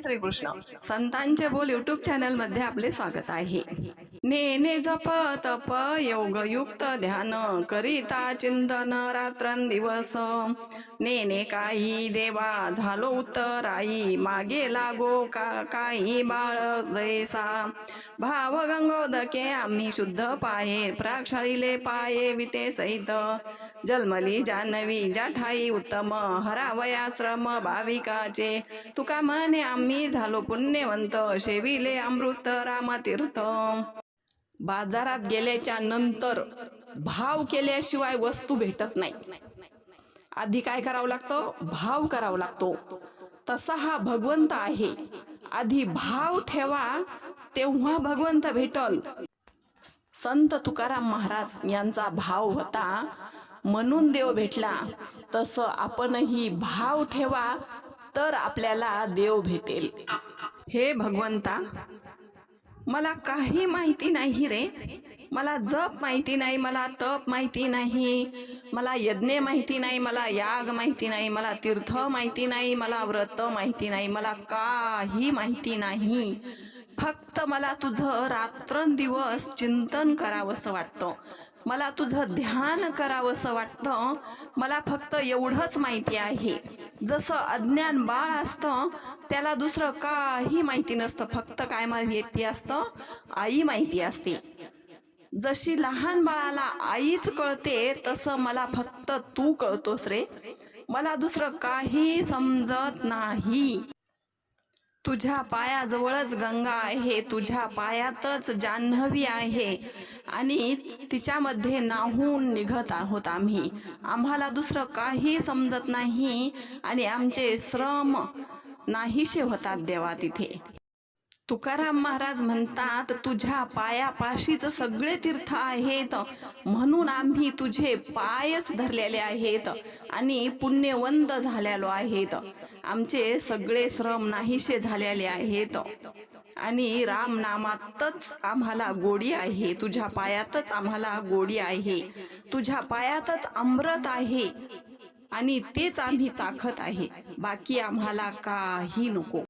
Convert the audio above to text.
श्रीकृष्ण संतांचे बोल युट्यूब चॅनलमध्ये आपले स्वागत आहे. नेने जप तप योग युक्त ध्यान करिता चिंतन रात्रंदिवस नेने काही देवा झालो उत्तराई मागे लागो का काही बाळ जैसा. भाव गंगोदके आम्ही शुद्ध पाये प्राक्षाळीले पाये विटे सहित. जन्मली जानवी जाठाई उत्तम हरावयाश्रम भाविकाचे. तुका मने आम आम्ही झालो पुण्यवंत शेविले अमृत रामतीर्थ. बाजारात गेल्याच्यानंतर भाव केल्याशिवाय वस्तू भेटत नाही. आधी काय करावं लागतं? भाव करावा लागतो. तसा हा भगवंत आहे. आधी भाव ठेवा तेव्हा भगवंत भेटल. संत तुकाराम महाराज यांचा भाव होता म्हणून देव भेटला. तसं आपणही भाव ठेवा तर आपल्याला देव भेटेल. हे भगवंता मला काही माहिती नाही रे. मला जप माहिती नाही मला तप माहिती नाही मला यज्ञ माहिती नाही मला याग माहिती नाही मला तीर्थ माहिती नाही मला व्रत माहिती नाही मला काही माहिती नाही. फक्त मला तुझं रात्रंदिवस चिंतन करावंसं वाटतं. मला तुझं ध्यान करावंसं वाटतं. मला फक्त एवढंच माहिती आहे. जसं अज्ञान बाळ असतं त्याला दुसरं काही माहिती नसतं. फक्त काय माहिती असतं? आई माहिती असते. जशी लहान बाळाला आईच कळते तसं मला फक्त तू कळतोस रे. मला दुसरं काही समजत नाही. तुझ्या पायाजवळच गंगा आहे तुझ्या पायातच जान्हवी आहे. आणि तिच्यामध्ये नाहून निघत आहोत आम्ही. आम्हाला दुसरं काही समजत नाही आणि आमचे श्रम नाहीशे होतात देवा तिथे. तुकाराम महाराज म्हणतात तुझ्या पायापाशीच सगळे तीर्थ आहेत. म्हणून आम्ही तुझे पायच धरलेले आहेत आणि पुण्यवंत झालेलो आहेत. आमचे सगळे श्रम नाहीशे झालेले आहेत. आणि राम नामातच आम्हाला गोडी आहे. तुझ्या पायातच आम्हाला गोडी आहे. तुझ्या पायातच अमृत आहे. आणि तेच आम्ही चाखत आहे. बाकी आम्हाला काही नको.